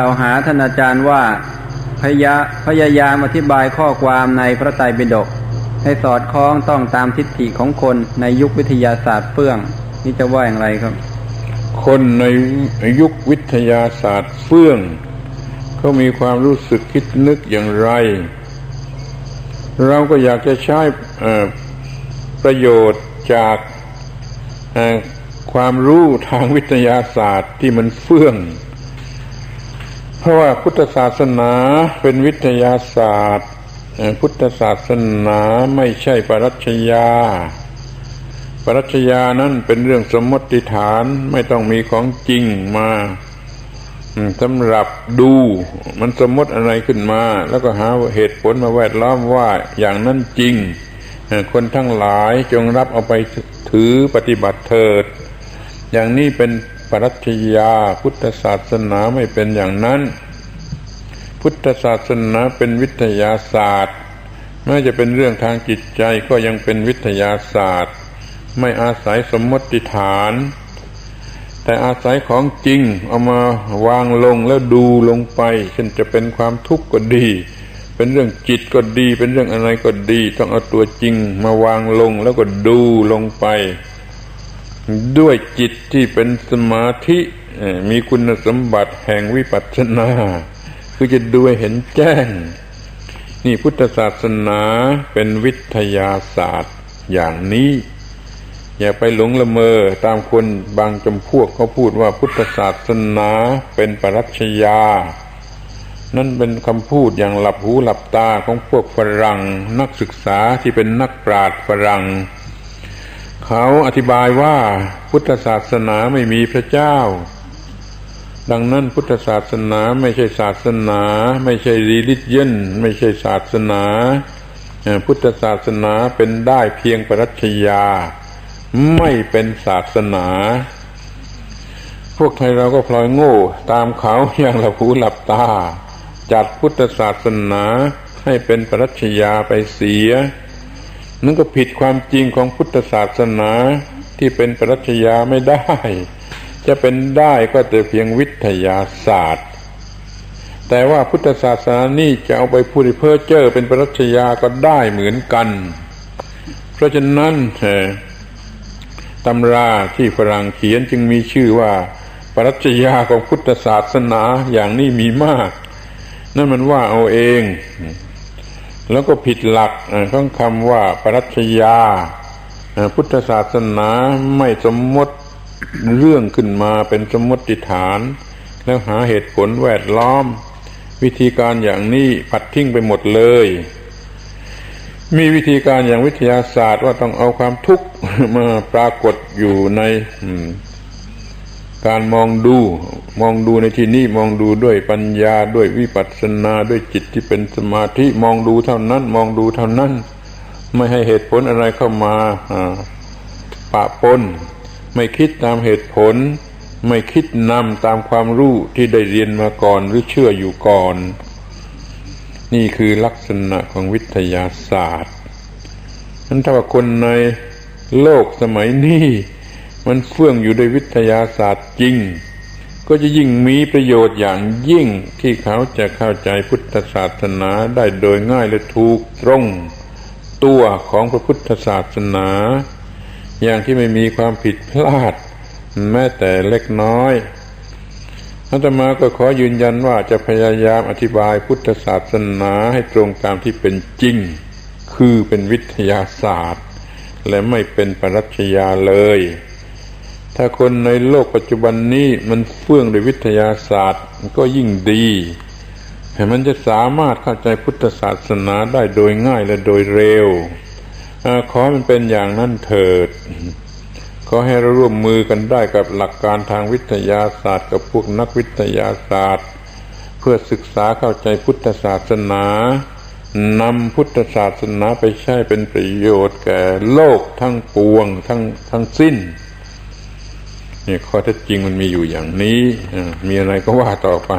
กล่าวหาท่านอาจารย์ว่าพยาพยายามอธิบายข้อความในพระไตรปิฎกให้สอดคล้องต้องตามทิฏฐิของคนในยุควิทยาศาสตร์เฟื่อง นี่จะว่าอย่างไรครับ คนในยุควิทยาศาสตร์เฟื่องเขามีความรู้สึกคิดนึกอย่างไร เราก็อยากจะใช้ประโยชน์จากความรู้ทางวิทยาศาสตร์ที่มันเฟื่อง เพราะว่าพุทธศาสนาเป็นวิทยาศาสตร์ พุทธศาสนาไม่ใช่ปรัชญาปรัชญานั้นเป็นเรื่องสมมติฐานไม่ต้องมีของจริงมาสำหรับดูมันสมมติอะไรขึ้นมา แล้วก็หาเหตุผลมาแวดล้อมว่าอย่างนั้นจริง คนทั้งหลายจงรับเอาไปถือปฏิบัติเถิด อย่างนี้เป็น ปรัชญาพุทธศาสนาไม่เป็นอย่างนั้น พุทธศาสนาเป็นวิทยาศาสตร์แม้จะเป็นเรื่องทางจิตใจก็ยังเป็นวิทยาศาสตร์ ไม่อาศัยสมมติฐาน แต่อาศัยของจริงเอามาวางลงแล้วดูลงไปเช่นจะเป็นความทุกข์ก็ดี เป็นเรื่องจิตก็ดี เป็นเรื่องอะไรก็ดี ต้องเอาตัวจริงมาวางลงแล้วก็ดูลงไป ด้วยจิตที่เป็นสมาธิมีคุณสมบัติแห่งวิปัสสนา คือจะดูให้เห็นแจ้ง นี่พุทธศาสนาเป็นวิทยาศาสตร์อย่างนี้ อย่าไปหลงละเมอตามคนบางจำพวกเขาพูดว่าพุทธศาสนาเป็นปรัชญานั่นเป็นคำพูดอย่างหลับหูหลับตาของพวกฝรั่งนักศึกษาที่เป็นนักปราชญ์ฝรั่ง เขาอธิบายว่าพุทธศาสนาไม่มีพระเจ้า ดังนั้นพุทธศาสนาไม่ใช่ศาสนา ไม่ใช่ religion ไม่ใช่ศาสนา พุทธศาสนาเป็นได้เพียงปรัชญาไม่เป็นศาสนา พวกไทยเราก็พลอยโง่ ตามเขาอย่างหลับหูหลับตา จัดพุทธศาสนาให้เป็นปรัชญาไปเสีย นั่นก็ผิดความจริงของพุทธศาสนาที่เป็นปรัชญาไม่ได้ จะเป็นได้ก็แต่เพียงวิทยาศาสตร์ แต่ว่าพุทธศาสนานี่จะเอาไปพูดเพ้อเจ้อเป็นปรัชญาก็ได้เหมือนกัน เพราะฉะนั้นตำราที่ฝรั่งเขียนจึงมีชื่อว่า ปรัชญาของพุทธศาสนาอย่างนี้มีมาก นั่นมันว่าเอาเอง แล้วก็ผิดหลักเอ่อของคำว่าปรัชญาพุทธศาสนาไม่สมมติเรื่องขึ้นมาเป็นสมมติฐาน แล้วหาเหตุผลแวดล้อม วิธีการอย่างนี้ปัดทิ้งไปหมดเลย มีวิธีการอย่างวิทยาศาสตร์ว่าต้องเอาความทุกข์มาปรากฏอยู่ใน การมองดูมองดูในที่นี้มองดูด้วยปัญญาด้วยวิปัสสนาด้วยจิตที่เป็นสมาธิมองดูเท่านั้น มองดูเท่านั้น ไม่ให้เหตุผลอะไรเข้ามาอ่าปะปนไม่คิดตามเหตุผล ไม่คิดนำตามความรู้ที่ได้เรียนมาก่อนหรือเชื่ออยู่ก่อน นี่คือลักษณะของวิทยาศาสตร์นั้นถ้าว่าคนในโลกสมัยนี้ มันเฟื่องอยู่ด้วยวิทยาศาสตร์จริง ก็จะยิ่งมีประโยชน์อย่างยิ่งที่เขาจะเข้าใจพุทธศาสนาได้โดยง่ายและถูกตรง ตัวของพระพุทธศาสนา อย่างที่ไม่มีความผิดพลาด แม้แต่เล็กน้อยอาตมาก็ขอยืนยันว่าจะพยายามอธิบายพุทธศาสนาให้ตรงตามที่เป็นจริง คือเป็นวิทยาศาสตร์ และไม่เป็นปรัชญาเลย ถ้าคนในโลกปัจจุบันนี้มันเฟื่องด้วยวิทยาศาสตร์ก็ยิ่งดีแต่มันจะสามารถเข้าใจพุทธศาสนาได้โดยง่ายและโดยเร็วอขอมันเป็นอย่างนั้นเถิด ขอให้เราร่วมมือกันได้กับหลักการทางวิทยาศาสตร์กับพวกนักวิทยาศาสตร์ เพื่อศึกษาเข้าใจพุทธศาสนานำพุทธศาสนาไปใช้เป็นประโยชน์แก่โลกทั้งปวงทั้งทั้งสิ้น นี่ข้อเท็จจริงมันมีอยู่อย่างนี้มีอะไรก็ว่าต่อไป